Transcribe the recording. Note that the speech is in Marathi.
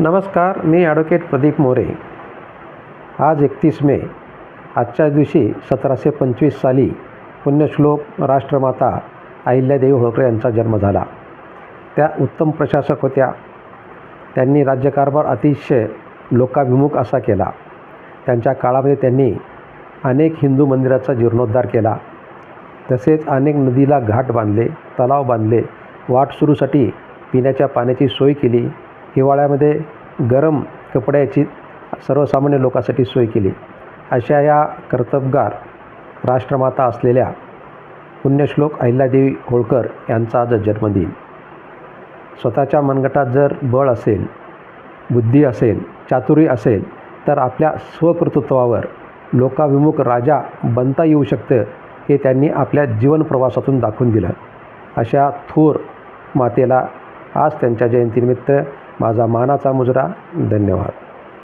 नमस्कार मी ॲडव्होकेट प्रदीप मोरे. आज एकतीस मे आजच्या दिवशी सतराशे पंचवीस साली पुण्यश्लोक राष्ट्रमाता अहिल्यादेवी होळकर यांचा जन्म झाला. त्या उत्तम प्रशासक होत्या. त्यांनी राज्यकारभार अतिशय लोकाभिमुख असा केला. त्यांच्या काळामध्ये त्यांनी अनेक हिंदू मंदिराचा जीर्णोद्धार केला. तसेच अनेक नदीला घाट बांधले तलाव बांधले वाट सुरूसाठी पिण्याच्या पाण्याची सोय केली. हिवाळ्यामध्ये गरम कपड्याची सर्वसामान्य लोकांसाठी सोय केली. अशा या कर्तबगार राष्ट्रमाता असलेल्या पुण्यश्लोक अहिल्यादेवी होळकर यांचा आज जन्मदिन. स्वतःच्या मनगटात जर बळ असेल बुद्धी असेल चातुर्य असेल तर आपल्या स्वकर्तृत्वावर लोकाभिमुख राजा बनता येऊ शकतं हे त्यांनी आपल्या जीवनप्रवासातून दाखवून दिलं. अशा थोर मातेला आज त्यांच्या जयंतीनिमित्त माझा मानाचा मुजरा. धन्यवाद.